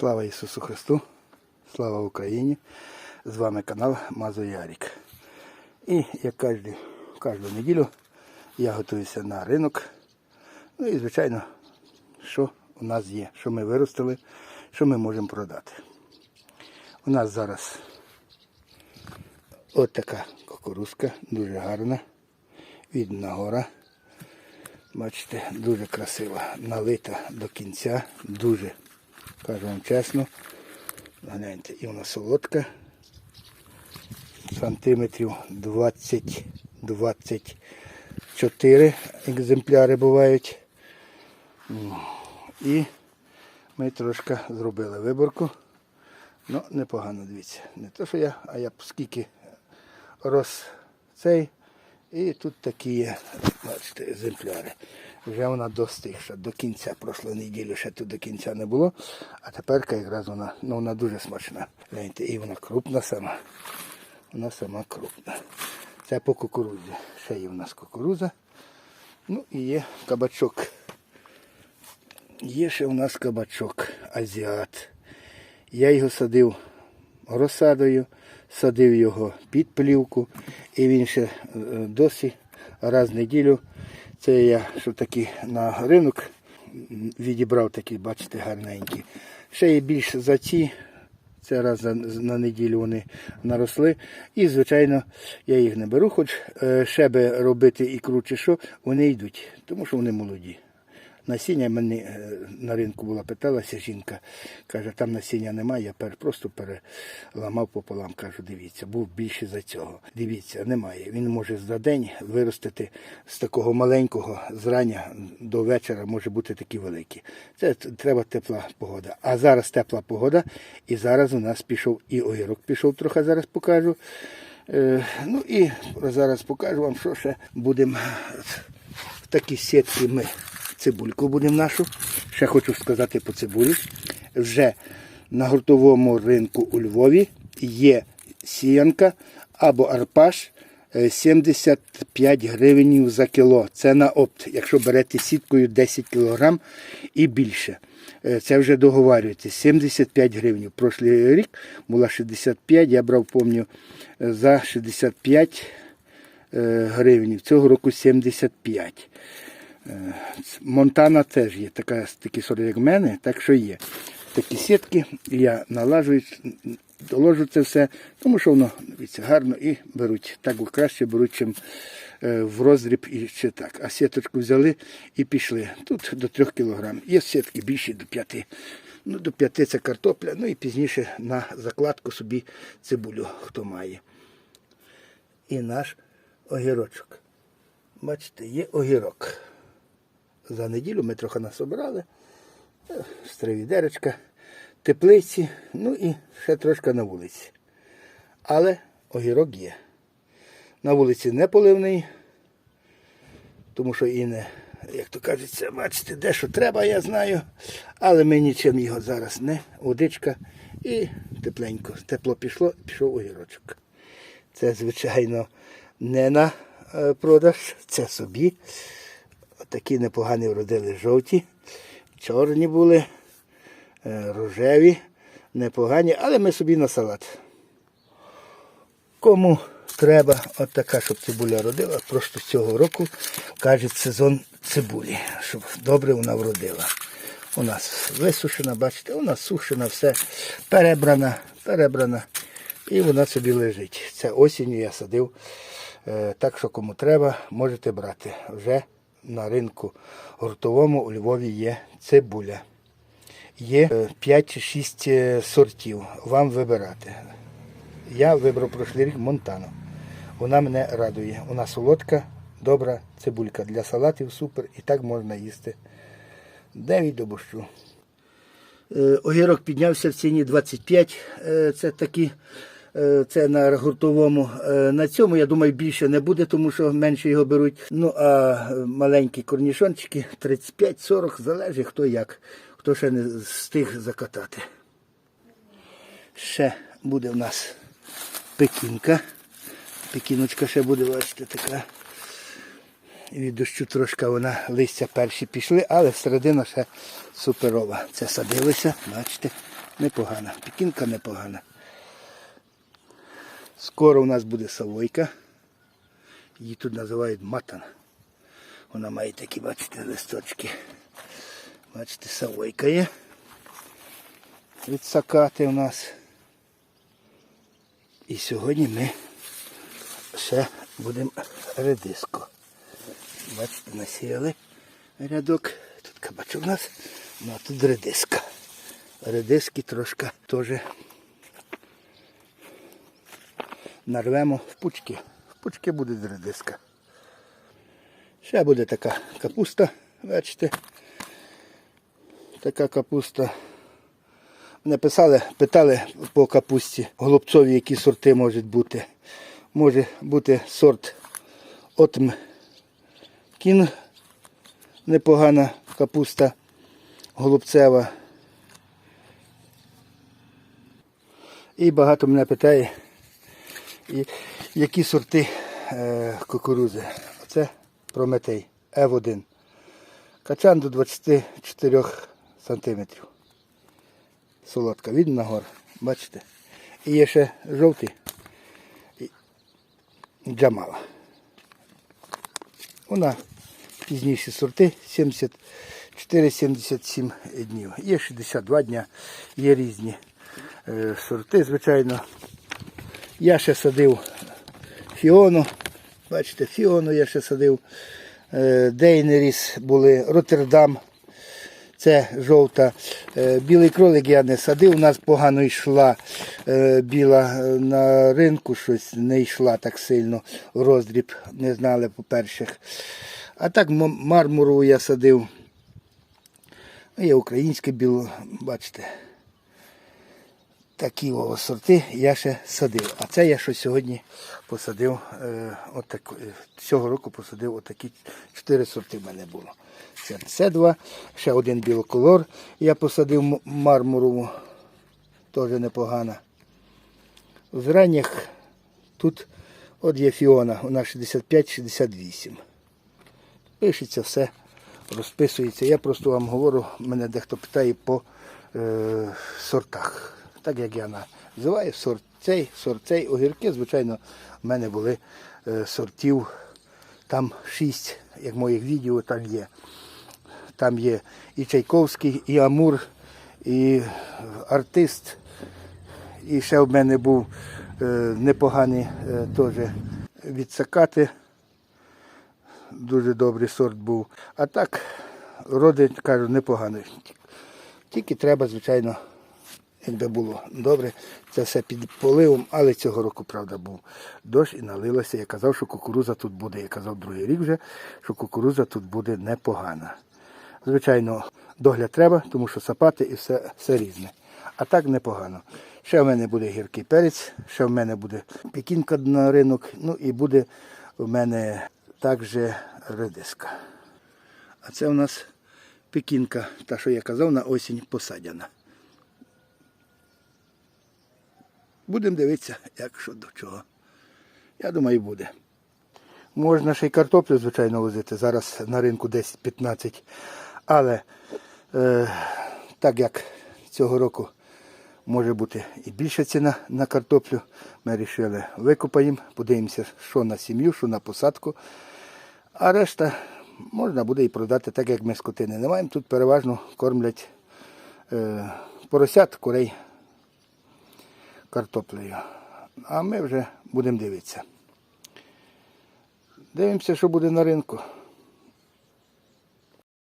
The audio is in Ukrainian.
Слава Ісусу Христу! Слава Україні! З вами канал Мазо Ярік. І як кожну, кожну неділю я готуюся на ринок. Ну і звичайно, що у нас є, що ми виростили, що ми можемо продати. У нас зараз от така кукурузка, дуже гарна, відна гора. Бачите, дуже красива, налита до кінця, дуже, кажу вам чесно. Гляньте, і вона солодка. Сантиметрів 20-24 екземпляри бувають. І ми трошки зробили виборку. Ну, непогано, дивіться. Не то, що я, а я скільки рос цей. І тут такі є, бачите, екземпляри. Вже вона достигша до кінця прошлої неділі, ще тут до кінця не було. А тепер якраз вона, ну вона дуже смачна. Гляньте, і вона крупна сама. Вона сама крупна. Це по кукурудзі. Ще є в нас кукурудза. Ну і є кабачок. Є ще у нас кабачок азіат. Я його садив розсадою, садив його під плівку, і він ще е, досі раз в неділю. Це я що такі на ринок відібрав такі, бачите, гарненькі. Ще є більш за ці. Це раз на неділю вони наросли. І, звичайно, я їх не беру, хоч е, ще би робити ікру чи що, вони йдуть, тому що вони молоді. Насіння мені е, на ринку була питалася жінка, каже, там насіння немає, я просто переламав пополам. Кажу, дивіться, був більше за цього. Дивіться, немає. Він може за день виростити з такого маленького зрання до вечора, може бути такі великі. Це треба тепла погода. А зараз тепла погода, і зараз у нас пішов і огірок пішов, трохи зараз покажу. Е, ну і зараз покажу вам, що ще будемо в такі сітки ми цибульку будемо нашу. Ще хочу сказати по цибулі. Вже на гуртовому ринку у Львові є сіянка або арпаш е, 75 гривень за кіло. Це на опт, якщо берете сіткою 10 кг і більше. Е, Це вже договарюється. 75 гривень. Прошлий рік була 65, я брав, пам'ятаю, за 65 е, гривень. Цього року 75. Е, Монтана теж є, така, такі сорти, як в мене, так що є. Такі сітки, я налажую, доложу це все, тому що воно дивіться, гарно і беруть. Так краще беруть, чим е, в роздріб і чи так. А сіточку взяли і пішли. Тут до 3 кг. Є сітки більші до 5. Ну, до 5 це картопля, ну і пізніше на закладку собі цибулю, хто має. І наш огірочок. Бачите, є огірок. За неділю ми трохи насобирали. З три відеречка, теплиці, ну і ще трошки на вулиці. Але огірок є. На вулиці не поливний, тому що і не, як то кажеться, бачите, де що треба, я знаю. Але ми нічим його зараз не. Водичка і тепленько. Тепло пішло, пішов огірочок. Це, звичайно, не на е, продаж, це собі. Такі непогані вродили жовті, чорні були, е, рожеві, непогані, але ми собі на салат. Кому треба от така, щоб цибуля родила, просто цього року кажуть сезон цибулі, щоб добре вона вродила. У нас висушена, бачите, у нас сушена, все перебрана, перебрана. І вона собі лежить. Це осінню я садив. Е, Так що кому треба, можете брати. Вже на ринку гуртовому у Львові є цибуля. Є 5 чи 6 сортів. Вам вибирати. Я вибрав прошлий рік Монтану. Вона мене радує. Вона солодка, добра цибулька. Для салатів супер і так можна їсти. 9 до борщу. Е, Огірок піднявся в ціні 25. Е, Це такі, е, це на гуртовому. Е, На цьому, я думаю, більше не буде, тому що менше його беруть. Ну, а е, маленькі корнішончики 35-40, залежить хто як, хто ще не встиг закатати. Ще буде в нас пекінка. Пекіночка ще буде, бачите, така. Від дощу трошки вона листя перші пішли, але середина ще суперова. Це садилося, бачите, Непогана. Пекінка непогана. Скоро у нас буде савойка. Її тут називають матан. Вона має такі, бачите, листочки. Бачите, савойка є. Відсакати у нас. І сьогодні ми ще будемо редиску. Бачите, насіяли рядок. Тут кабачок у нас, ну а тут редиска. Редиски трошки теж нарвемо в пучки. В пучки буде редиска. Ще буде така капуста, бачите. Така капуста. Мене писали, питали по капусті голубцові, які сорти можуть бути. Може бути сорт Отм Кін, непогана капуста голубцева. І багато мене питає, і які сорти е, кукурузи. Це Прометей F1. Качан до 24 сантиметрів. Солодка. Видно нагор. Бачите? І є ще жовтий. Джамала. Вона пізніші сорти 74-77 днів. Є 62 дня, є різні е, сорти, звичайно. Я ще садив фіону. Бачите, фіону я ще садив. Е, Дейнеріс були, Роттердам. Це жовта. Е, Білий кролик я не садив, у нас погано йшла е, біла на ринку, щось не йшла так сильно роздріб, не знали по-перших. А так мармуру я садив. Є українське біло, бачите. Такі сорти я ще садив. А це я що сьогодні посадив, е, отак, е, цього року посадив отакі чотири сорти в мене було. Це, це два, ще один білоколор я посадив мармурову, теж непогана. З ранніх тут от є Фіона, вона 65-68. Пишеться все, розписується. Я просто вам говорю, мене дехто питає по е, сортах. Так як я називаю сорт цей, сорт цей. Огірки, звичайно, в мене були е, сортів. Там шість, як моїх відео там є. Там є і Чайковський, і Амур, і артист. І ще в мене був е, непоганий е, теж відсакати. Дуже добрий сорт був. А так, роди, кажу, непоганий. Тільки треба, звичайно, якби було добре, це все під поливом, але цього року, правда, був дощ і налилося. Я казав, що кукуруза тут буде. Я казав другий рік вже, що кукуруза тут буде непогана. Звичайно, догляд треба, тому що сапати і все, все різне. А так непогано. Ще в мене буде гіркий перець, ще в мене буде пекінка на ринок, ну і буде в мене також редиска. А це у нас пекінка, та, що я казав, на осінь посадяна. Будемо дивитися, як що до чого. Я думаю, буде. Можна ще й картоплю, звичайно, возити. Зараз на ринку 10-15. Але е, так як цього року може бути і більша ціна на картоплю, ми вирішили викопаємо, подивимося, що на сім'ю, що на посадку. А решта можна буде і продати, так як ми скотини не маємо. Тут переважно кормлять е, поросят, курей картоплею. А ми вже будемо дивитися. Дивимося, що буде на ринку.